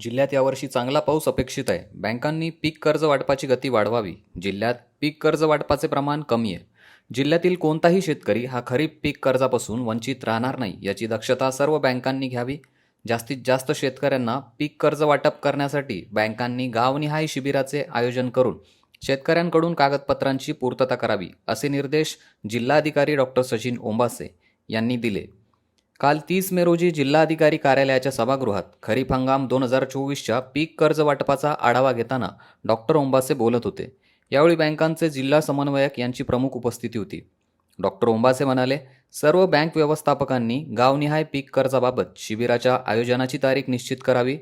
जिल्ह्यात यावर्षी चांगला पाऊस अपेक्षित आहे. बँकांनी पीक कर्ज वाटपाची गती वाढवावी. जिल्ह्यात पीक कर्ज वाटपाचे प्रमाण कमी आहे. जिल्ह्यातील कोणताही शेतकरी हा खरीप पीक कर्जापासून वंचित राहणार नाही याची दक्षता सर्व बँकांनी घ्यावी. जास्तीत जास्त शेतकऱ्यांना पीक कर्ज वाटप करण्यासाठी बँकांनी गावनिहाय शिबिराचे आयोजन करून शेतकऱ्यांकडून कागदपत्रांची पूर्तता करावी असे निर्देश जिल्हाधिकारी डॉक्टर सचिन ओंबासे यांनी दिले. काल तीस मे रोजी जिल्हाधिकारी कार्यालयाच्या सभागृहात खरीप हंगाम दोन हजार चोवीसच्या पीक कर्ज वाटपाचा आढावा घेताना डॉक्टर ओंबासे बोलत होते. यावेळी बँकांचे जिल्हा समन्वयक यांची प्रमुख उपस्थिती होती. डॉक्टर ओंबासे म्हणाले सर्व बँक व्यवस्थापकांनी गावनिहाय पीक कर्जाबाबत शिबिराच्या आयोजनाची तारीख निश्चित करावी.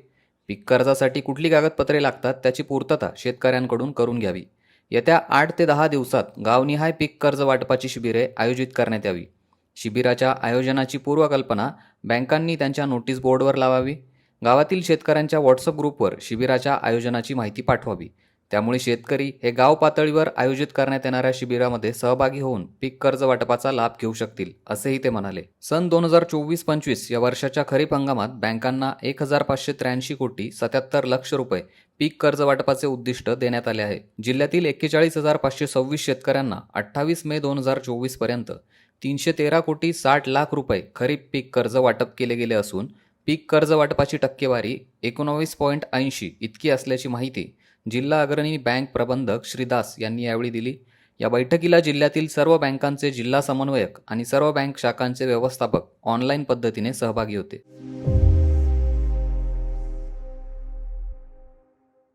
पीक कर्जासाठी कुठली कागदपत्रे लागतात त्याची पूर्तता शेतकऱ्यांकडून करून घ्यावी. येत्या आठ ते दहा दिवसात गावनिहाय पीक कर्ज वाटपाची शिबिरे आयोजित करण्यात यावी. शिबिराच्या आयोजनाची पूर्वकल्पना बँकांनी त्यांच्या नोटीस बोर्डवर लावावी. गावातील शेतकऱ्यांच्या व्हॉट्सअप ग्रुपवर शिबिराच्या आयोजनाची माहिती पाठवावी. त्यामुळे शेतकरी हे गाव पातळीवर आयोजित करण्यात येणाऱ्या शिबिरामध्ये सहभागी होऊन पीक कर्ज वाटपाचा लाभ घेऊ शकतील असेही ते म्हणाले. सन दोन हजार चोवीस पंचवीस या वर्षाच्या खरीप हंगामात बँकांना एक हजार पाचशे त्र्याऐंशी कोटी सत्याहत्तर लक्ष रुपये पीक कर्ज वाटपाचे उद्दिष्ट देण्यात आले आहे. जिल्ह्यातील एक्केचाळीस हजार पाचशे सव्वीस शेतकऱ्यांना अठ्ठावीस मे दोन हजार चोवीसपर्यंत तीनशे तेरा कोटी साठ लाख रुपये खरीप पीक कर्ज वाटप केले गेले असून पीक कर्ज वाटपाची टक्केवारी एकोणावीस पॉईंट ऐंशी इतकी असल्याची माहिती जिल्हा अग्रणी बँक प्रबंधक श्री दास यांनी यावेळी दिली. या बैठकीला जिल्ह्यातील सर्व बँकांचे जिल्हा समन्वयक आणि सर्व बँक शाखांचे व्यवस्थापक ऑनलाईन पद्धतीने सहभागी होते.